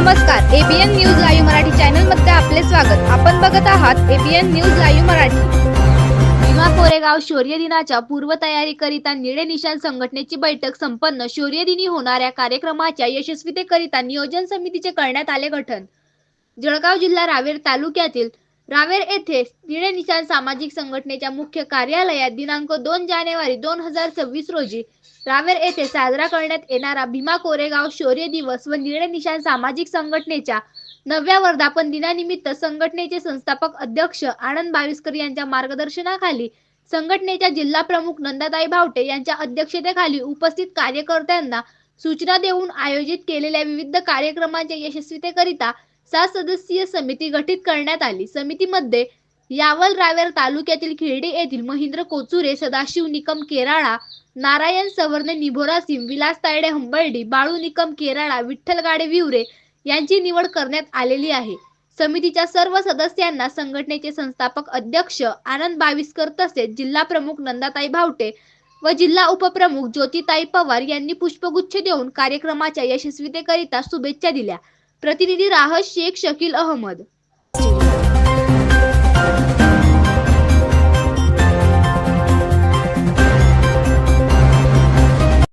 नमस्कार ABN news live Marathi चॅनलमध्ये आपले स्वागत. आपण बघत आहात ABN news live Marathi. Bhima Koregaon शौर्य दिनाच्या पूर्वतयारी करिता निळे निशान संघटनेची बैठक संपन्न शौर्य दिनी होणाऱ्या कार्यक्रमाच्या यशस्वीतेकरिता नियोजन समितीचे करण्यात आले गठन. जळगाव जिल्हा रावेर तालुक्यातील रावेर येथे निळे निशाण सामाजिक संघटनेच्या मुख्य कार्यालयात दिनांक दोन जानेवारी दोन हजार सव्वीस रोजी रावेर येथे साजरा करण्यात येणारा भीमा कोरेगाव शौर्य दिवस व निळे निशाण सामाजिक संघटनेच्या नवव्या वर्धापन दिनानिमित्त संघटनेचे संस्थापक अध्यक्ष आनंद बाविस्कर यांच्या मार्गदर्शनाखाली संघटनेच्या जिल्हा प्रमुख नंदाताई भावटे यांच्या अध्यक्षतेखाली उपस्थित कार्यकर्त्यांना सूचना देऊन आयोजित केलेल्या विविध कार्यक्रमांच्या यशस्वीतेकरिता सात सदस्यीय समिती गठीत करण्यात आली. समितीमध्ये यावल रावेर तालुक्यातील खिर्डी येथील महेंद्र कोचुरे सदाशिव निकम केराळा नारायण सवर्णे निभोरा सिंग विलास तायडे हंबर्डी बाळू निकम केराळा विठ्ठल गाडे विवरे यांची निवड करण्यात आलेली आहे. समितीच्या सर्व सदस्यांना संघटनेचे संस्थापक अध्यक्ष आनंद बाविस्कर तसेच जिल्हा प्रमुख नंदाताई भावटे व जिल्हा उपप्रमुख ज्योतिताई पवार यांनी पुष्पगुच्छ देऊन कार्यक्रमाच्या यशस्वीतेकरिता शुभेच्छा दिल्या. प्रतिनिधी राहत शेख शकील अहमद.